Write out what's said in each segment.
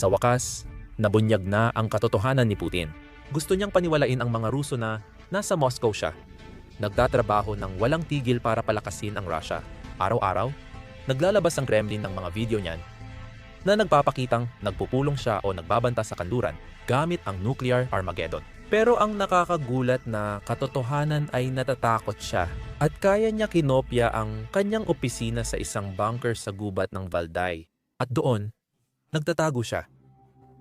Sa wakas, nabunyag na ang katotohanan ni Putin. Gusto niyang paniwalain ang mga Ruso na nasa Moscow siya. Nagtatrabaho ng walang tigil para palakasin ang Russia. Araw-araw, naglalabas ang Kremlin ng mga video niyan na nagpapakitang nagpupulong siya o nagbabanta sa kanluran gamit ang nuclear Armageddon. Pero ang nakakagulat na katotohanan ay natatakot siya at kaya niya kinopya ang kanyang opisina sa isang bunker sa gubat ng Valday. At doon, nagtatago siya.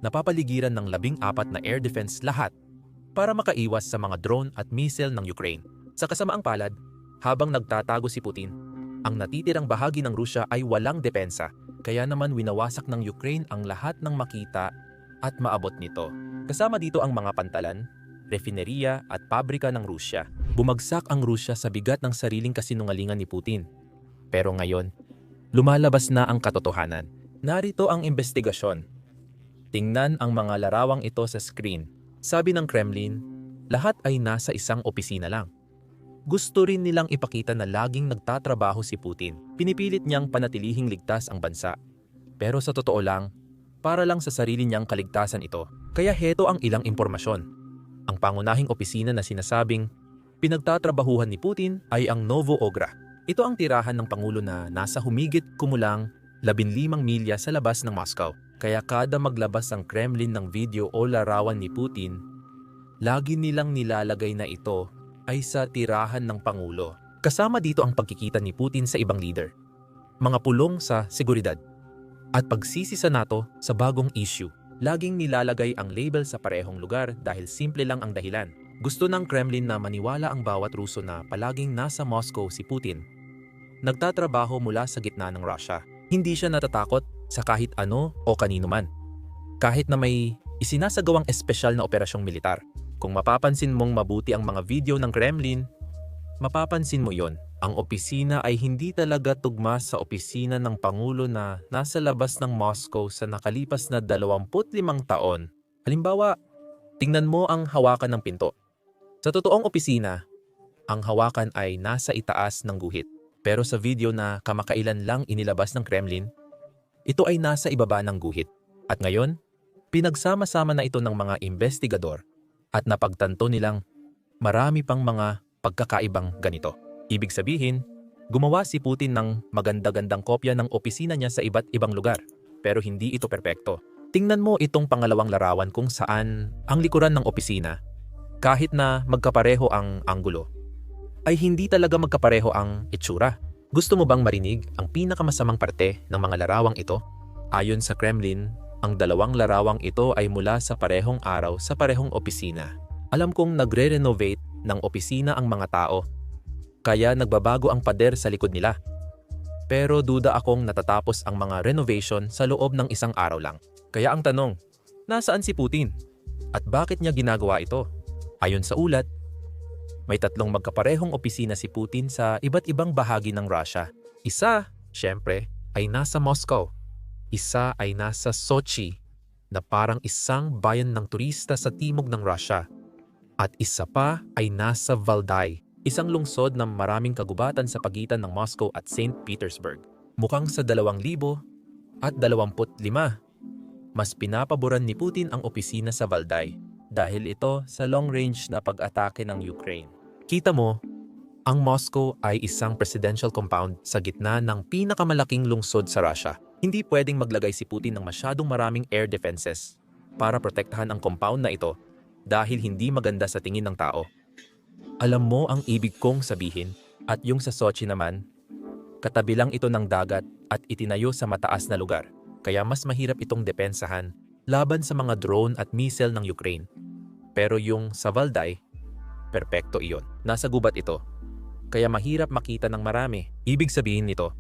Napapaligiran ng labing apat na air defense lahat para makaiwas sa mga drone at missile ng Ukraine. Sa kasamaang palad, habang nagtatago si Putin, ang natitirang bahagi ng Rusya ay walang depensa kaya naman winawasak ng Ukraine ang lahat ng makita at maabot nito. Kasama dito ang mga pantalan, refineria at pabrika ng Rusya. Bumagsak ang Rusya sa bigat ng sariling kasinungalingan ni Putin. Pero ngayon, lumalabas na ang katotohanan. Narito ang investigasyon. Tingnan ang mga larawang ito sa screen. Sabi ng Kremlin, lahat ay nasa isang opisina lang. Gusto rin nilang ipakita na laging nagtatrabaho si Putin. Pinipilit niyang panatilihing ligtas ang bansa. Pero sa totoo lang, para lang sa sarili niyang kaligtasan ito. Kaya heto ang ilang impormasyon. Ang pangunahing opisina na sinasabing pinagtatrabahuhan ni Putin ay ang Novo Ogra. Ito ang tirahan ng Pangulo na nasa humigit kumulang 15 milya sa labas ng Moscow. Kaya kada maglabas ang Kremlin ng video o larawan ni Putin, lagi nilang nilalagay na ito ay sa tirahan ng Pangulo. Kasama dito ang pagkikita ni Putin sa ibang leader, mga pulong sa seguridad, at pagsisi sa NATO sa bagong issue. Laging nilalagay ang label sa parehong lugar dahil simple lang ang dahilan. Gusto ng Kremlin na maniwala ang bawat Ruso na palaging nasa Moscow si Putin. Nagtatrabaho mula sa gitna ng Russia. Hindi siya natatakot sa kahit ano o kanino man. Kahit na may isinasagawang espesyal na operasyong militar. Kung mapapansin mong mabuti ang mga video ng Kremlin, mapapansin mo yon. Ang opisina ay hindi talaga tugma sa opisina ng Pangulo na nasa labas ng Moscow sa nakalipas na 25 taon. Halimbawa, tingnan mo ang hawakan ng pinto. Sa totoong opisina, ang hawakan ay nasa itaas ng guhit. Pero sa video na kamakailan lang inilabas ng Kremlin, ito ay nasa ibaba ng guhit. At ngayon, pinagsama-sama na ito ng mga investigador at napagtanto nilang marami pang mga pagkakaibang ganito. Ibig sabihin, gumawa si Putin ng maganda-gandang kopya ng opisina niya sa iba't ibang lugar. Pero hindi ito perpekto. Tingnan mo itong pangalawang larawan kung saan ang likuran ng opisina, kahit na magkapareho ang anggulo, ay hindi talaga magkapareho ang itsura. Gusto mo bang marinig ang pinakamasamang parte ng mga larawang ito? Ayon sa Kremlin, ang dalawang larawang ito ay mula sa parehong araw sa parehong opisina. Alam kong nagre-renovate ng opisina ang mga tao kaya nagbabago ang pader sa likod nila. Pero duda akong natatapos ang mga renovation sa loob ng isang araw lang. Kaya ang tanong, nasaan si Putin? At bakit niya ginagawa ito? Ayon sa ulat, may tatlong magkaparehong opisina si Putin sa iba't ibang bahagi ng Russia. Isa, syempre, ay nasa Moscow. Isa ay nasa Sochi, na parang isang bayan ng turista sa timog ng Russia. At isa pa ay nasa Valday, isang lungsod na maraming kagubatan sa pagitan ng Moscow at St. Petersburg. Mukhang sa 2,000 at 25, mas pinapaboran ni Putin ang opisina sa Valday dahil ito sa long-range na pag-atake ng Ukraine. Kita mo, ang Moscow ay isang presidential compound sa gitna ng pinakamalaking lungsod sa Russia. Hindi pwedeng maglagay si Putin ng masyadong maraming air defenses para protektahan ang compound na ito dahil hindi maganda sa tingin ng tao. Alam mo ang ibig kong sabihin at yung sa Sochi naman, katabi lang ito ng dagat at itinayo sa mataas na lugar kaya mas mahirap itong depensahan laban sa mga drone at missile ng Ukraine. Pero yung sa Valday, perpekto iyon. Nasa gubat ito. Kaya mahirap makita ng marami. Ibig sabihin nito,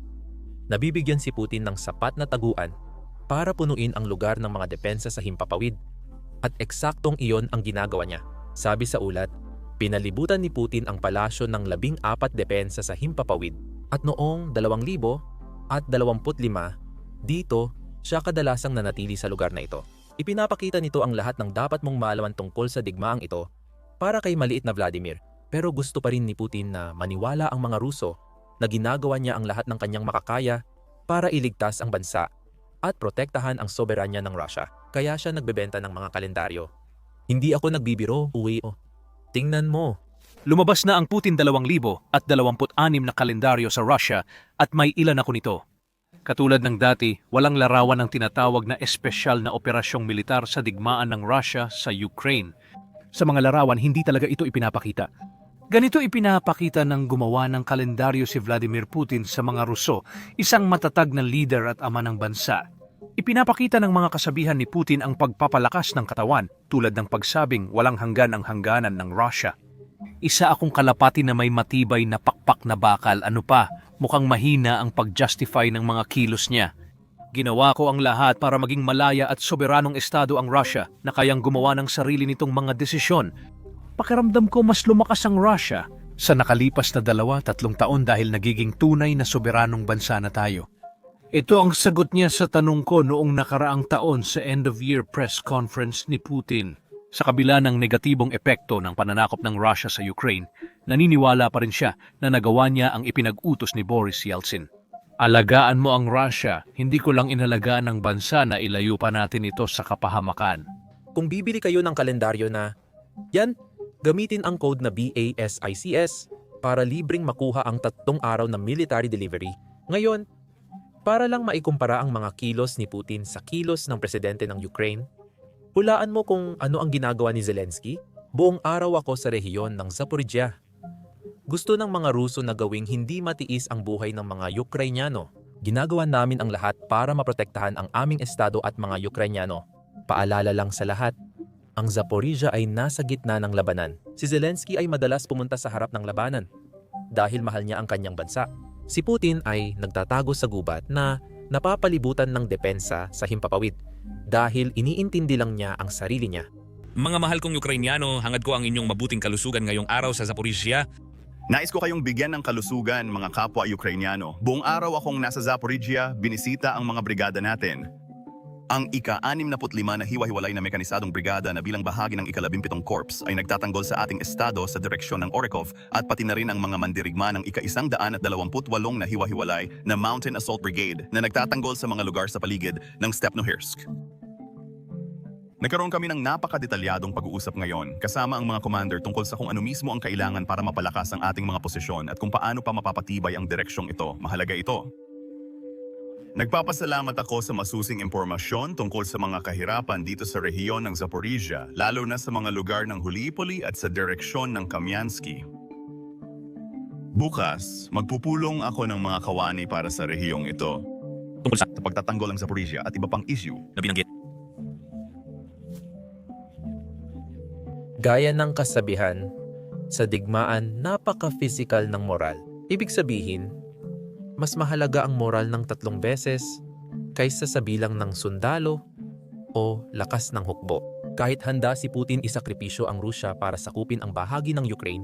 nabibigyan si Putin ng sapat na taguan para punuin ang lugar ng mga depensa sa himpapawid. At eksaktong iyon ang ginagawa niya. Sabi sa ulat, Pinalibutan ni Putin ang palasyo ng labing apat depensa sa Himpapawid at noong 2000 at 25 dito siya kadalasang nanatili sa lugar na ito. Ipinapakita nito ang lahat ng dapat mong malaman tungkol sa digmaang ito para kay maliit na Vladimir. Pero gusto pa rin ni Putin na maniwala ang mga Ruso na ginagawa niya ang lahat ng kanyang makakaya para iligtas ang bansa. at protektahan ang soberanya ng Russia. Kaya siya nagbebenta ng mga kalendaryo. Hindi ako nagbibiro, uwi. Oh. Tingnan mo, Lumabas na ang Putin 2,000 at 26 na kalendaryo sa Russia at may ilan ako nito. Katulad ng dati, walang larawan ng tinatawag na espesyal na operasyong militar sa digmaan ng Russia sa Ukraine. Sa mga larawan, hindi talaga ito ipinapakita. Ganito ipinapakita ng gumawa ng kalendaryo si Vladimir Putin sa mga Ruso, isang matatag na leader at ama ng bansa. Ipinapakita ng mga kasabihan ni Putin ang pagpapalakas ng katawan tulad ng pagsabing walang hanggan ang hangganan ng Russia. Isa akong kalapati na may matibay na pakpak na bakal. Ano pa, mukhang mahina ang pag-justify ng mga kilos niya. Ginawa ko ang lahat para maging malaya at soberanong estado ang Russia na kayang gumawa ng sarili nitong mga desisyon. Pakiramdam ko mas lumakas ang Russia sa nakalipas na dalawa, tatlong taon dahil nagiging tunay na soberanong bansa na tayo. Ito ang sagot niya sa tanong ko noong nakaraang taon sa end-of-year press conference ni Putin. Sa kabila ng negatibong epekto ng pananakop ng Russia sa Ukraine, naniniwala pa rin siya na nagawa niya ang ipinag-utos ni Boris Yeltsin. Alagaan mo ang Russia, hindi ko lang inalagaan ng bansa na ilayo pa natin ito sa kapahamakan. kung bibili kayo ng kalendaryo na, yan, gamitin ang code na BASICS para libreng makuha ang tatlong araw na military delivery. Ngayon, para lang maikumpara ang mga kilos ni Putin sa kilos ng presidente ng Ukraine, hulaan mo kung ano ang ginagawa ni Zelensky? Buong araw ako sa rehiyon ng Zaporizhia. Gusto ng mga Ruso na gawing hindi matiis ang buhay ng mga Ukrainyano. Ginagawa namin ang lahat para maprotektahan ang aming estado at mga Ukrainyano. Paalala lang sa lahat, ang Zaporizhia ay nasa gitna ng labanan. Si Zelensky ay madalas pumunta sa harap ng labanan dahil mahal niya ang kanyang bansa. Si Putin ay nagtatago sa gubat na napapalibutan ng depensa sa himpapawid dahil iniintindi lang niya ang sarili niya. Mga mahal kong Ukrainyano, hangad ko ang inyong mabuting kalusugan ngayong araw sa Zaporizhia. Nais ko kayong bigyan ng kalusugan, mga kapwa Ukrainyano. Buong araw akong nasa Zaporizhia, binisita ang mga brigada natin. Ang ika-65 na hiwa-hiwalay na mekanisadong brigada na bilang bahagi ng ika-17 Corps ay nagtatanggol sa ating estado sa direksyon ng Orekov at pati na rin ang mga mandirigma ng ika-128 na hiwa-hiwalay na Mountain Assault Brigade na nagtatanggol sa mga lugar sa paligid ng Stepnohirsk. Nagkaroon kami ng napakadetalyadong pag-uusap ngayon kasama ang mga commander tungkol sa kung ano mismo ang kailangan para mapalakas ang ating mga posisyon at kung paano pa mapapatibay ang direksyong ito. Mahalaga ito. Nagpapasalamat ako sa masusing impormasyon tungkol sa mga kahirapan dito sa rehiyon ng Zaporizhia, lalo na sa mga lugar ng Hulipoli at sa direksyon ng Kamyansky. Bukas, magpupulong ako ng mga kawani para sa rehiyong ito Tungkol sa pagtatanggol ng Zaporizhia at iba pang issue na binanggit. Gaya ng kasabihan, sa digmaan napaka-physical ng moral. Ibig sabihin, mas mahalaga ang moral ng tatlong beses kaysa sa bilang ng sundalo o lakas ng hukbo. Kahit handa si Putin isakripisyo ang Rusya para sakupin ang bahagi ng Ukraine,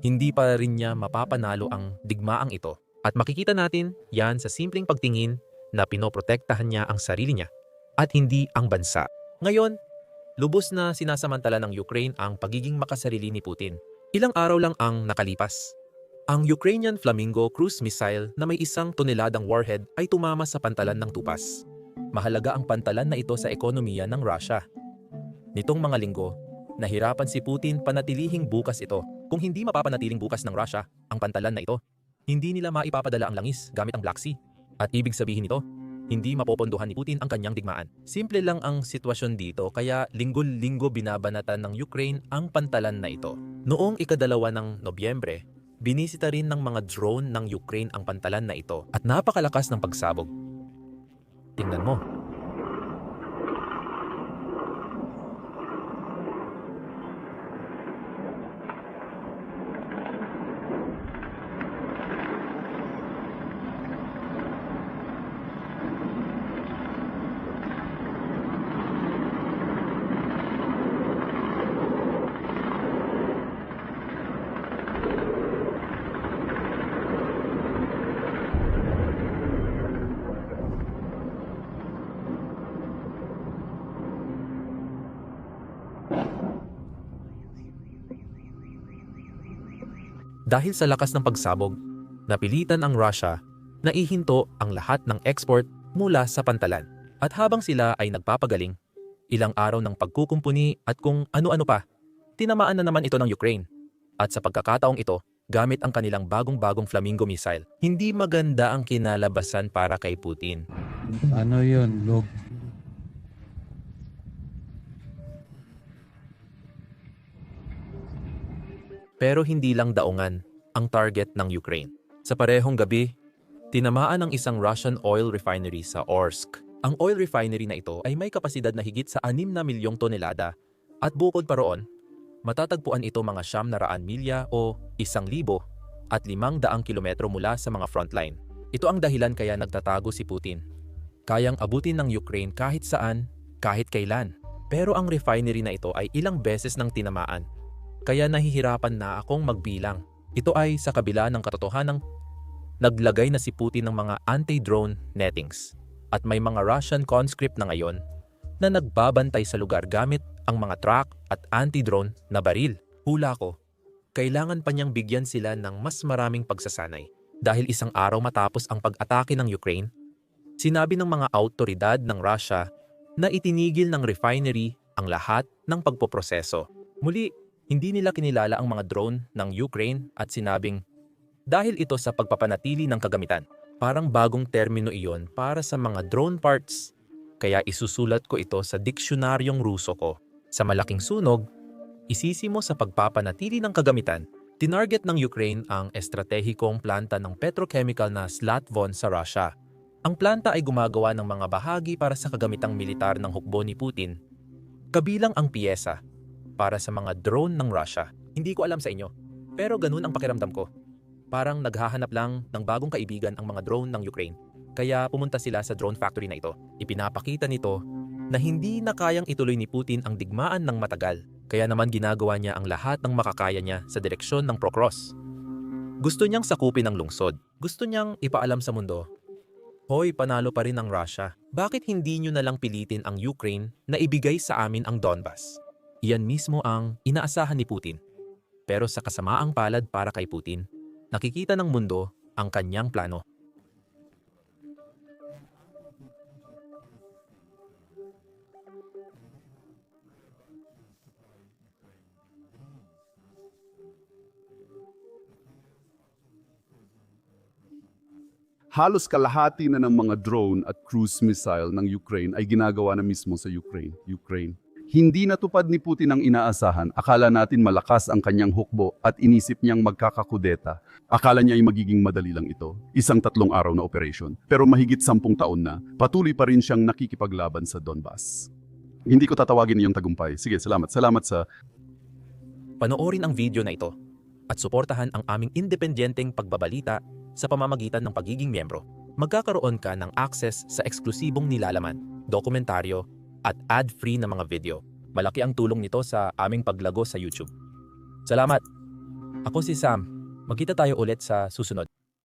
hindi pa rin niya mapapanalo ang digmaang ito. At makikita natin yan sa simpleng pagtingin na pinoprotektahan niya ang sarili niya at hindi ang bansa. Ngayon, lubos na sinasamantala ng Ukraine ang pagiging makasarili ni Putin. Ilang araw lang ang nakalipas. Ang Ukrainian Flamingo cruise missile na may isang toneladang warhead ay tumama sa pantalan ng tupas. Mahalaga ang pantalan na ito sa ekonomiya ng Russia. Nitong mga linggo, nahirapan si Putin panatilihing bukas ito. Kung hindi mapapanatiling bukas ng Russia ang pantalan na ito, hindi nila maipapadala ang langis gamit ang Black Sea. At ibig sabihin nito, hindi mapopondohan ni Putin ang kanyang digmaan. Simple lang ang sitwasyon dito kaya linggo-linggo binabanatan ng Ukraine ang pantalan na ito. Noong ikadalawa ng Nobyembre, binisita rin ng mga drone ng Ukraine ang pantalan na ito at napakalakas ng pagsabog. Tingnan mo. Dahil sa lakas ng pagsabog, napilitan ang Russia na ihinto ang lahat ng export mula sa pantalan. At habang sila ay nagpapagaling, ilang araw ng pagkukumpuni at kung ano-ano pa, tinamaan na naman ito ng Ukraine. At sa pagkakataong ito, gamit ang kanilang bagong-bagong Flamingo missile. Hindi maganda ang kinalabasan para kay Putin. Ano yun? Log. Pero hindi lang daungan ang target ng Ukraine. Sa parehong gabi, tinamaan ang isang Russian oil refinery sa Orsk. Ang oil refinery na ito ay may kapasidad na higit sa 6 na milyong tonelada at bukod pa roon, matatagpuan ito mga siyam na raan milya o isang libo at limang daang kilometro mula sa mga frontline. Ito ang dahilan kaya nagtatago si Putin. Kayang abutin ng Ukraine kahit saan, kahit kailan. Pero ang refinery na ito ay ilang beses nang tinamaan kaya nahihirapan na akong magbilang. Ito ay sa kabila ng katotohanang naglagay na si Putin ng mga anti-drone nettings at may mga Russian conscript na ngayon na nagbabantay sa lugar gamit ang mga truck at anti-drone na baril. Hula ko, kailangan pa niyang bigyan sila ng mas maraming pagsasanay. Dahil isang araw matapos ang pag-atake ng Ukraine, sinabi ng mga autoridad ng Russia na itinigil ng refinery ang lahat ng pagpoproseso. Muli, hindi nila kinilala ang mga drone ng Ukraine at sinabing dahil ito sa pagpapanatili ng kagamitan. Parang bagong termino iyon para sa mga drone parts. Kaya isusulat ko ito sa diksyunaryong Ruso ko. Sa malaking sunog, isisi mo sa pagpapanatili ng kagamitan. Tinarget ng Ukraine ang estratehikong planta ng petrochemical na Slatvon sa Russia. Ang planta ay gumagawa ng mga bahagi para sa kagamitang militar ng hukbo ni Putin. Kabilang ang piyesa para sa mga drone ng Russia. Hindi ko alam sa inyo, pero ganun ang pakiramdam ko. Parang naghahanap lang ng bagong kaibigan ang mga drone ng Ukraine. Kaya pumunta sila sa drone factory na ito. Ipinapakita nito na hindi na kayang ituloy ni Putin ang digmaan ng matagal. Kaya naman ginagawa niya ang lahat ng makakaya niya sa direksyon ng Procross. Gusto niyang sakupin ang lungsod. Gusto niyang ipaalam sa mundo, Hoy, panalo pa rin ang Russia. Bakit hindi niyo na lang pilitin ang Ukraine na ibigay sa amin ang Donbas? Iyan mismo ang inaasahan ni Putin. Pero sa kasamaang palad para kay Putin, nakikita ng mundo ang kanyang plano. halos kalahati na ng mga drone at cruise missile ng Ukraine ay ginagawa na mismo sa Ukraine. Ukraine. Hindi natupad ni Putin ang inaasahan. Akala natin malakas ang kanyang hukbo at inisip niyang magkakakudeta. Akala niya ay magiging madali lang ito. Isang tatlong araw na operation. Pero mahigit sampung taon na, patuloy pa rin siyang nakikipaglaban sa Donbas. Hindi ko tatawagin iyong tagumpay. Sige, salamat. Salamat sa Panoorin ang video na ito at suportahan ang aming independenteng pagbabalita sa pamamagitan ng pagiging miyembro. Magkakaroon ka ng access sa eksklusibong nilalaman, dokumentaryo, at ad-free na mga video. Malaki ang tulong nito sa aming paglago sa YouTube. Salamat! Ako si Sam. Magkita tayo ulit sa susunod.